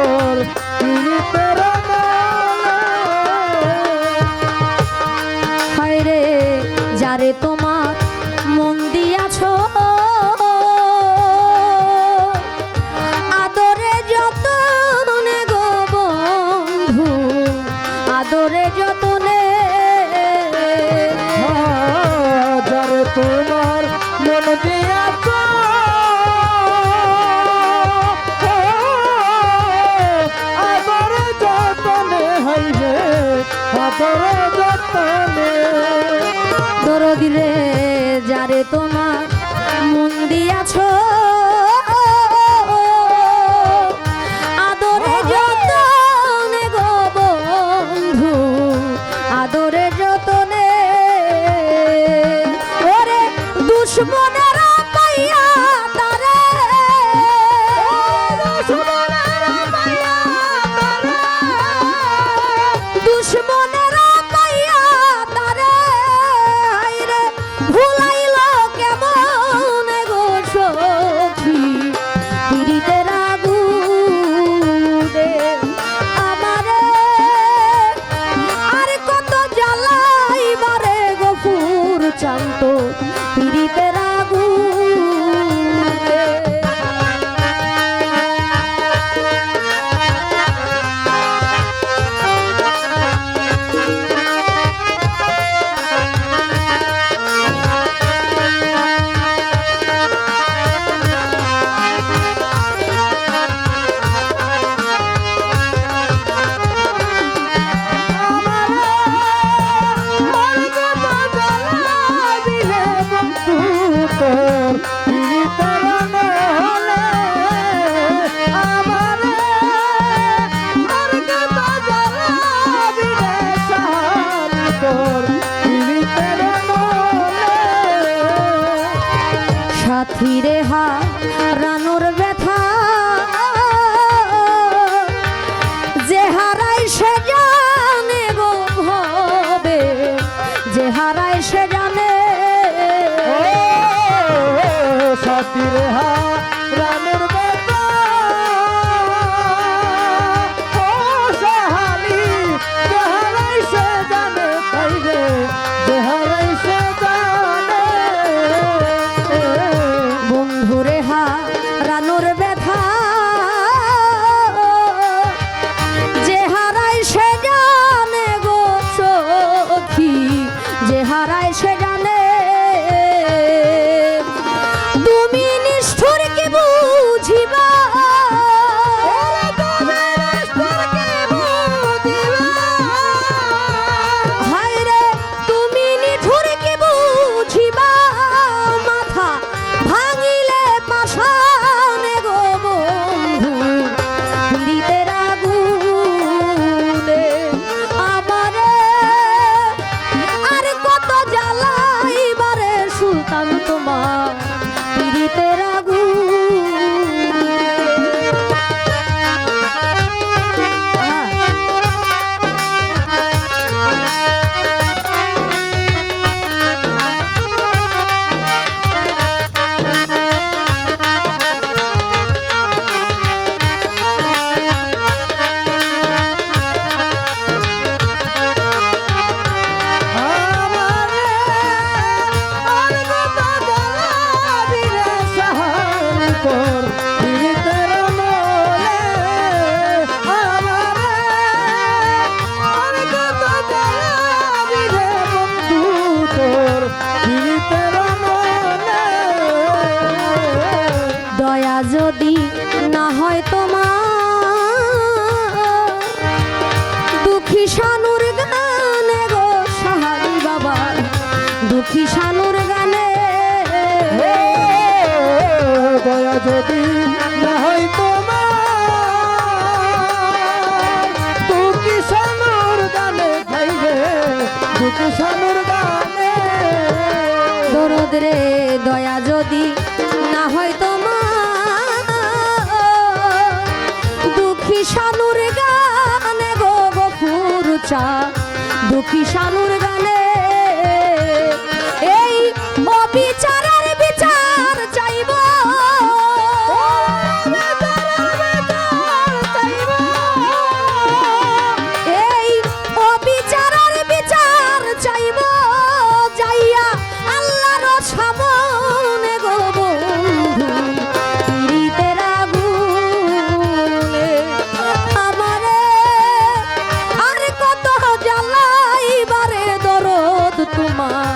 সকল পীড়িতের রে, যারে তোমার মন দিয়াছ। আদরে যত গো বন্ধু, আদরে যতনে হ্যাঁ, যারে তোমার মন দিয়াছ। আদরে যতনে দরদিরে যারে তোমার সুকিষানুর রে দয়া যদি না হয় তোমার। দুঃখী শানুর গানে গো গফুর চা দুঃখী শানুর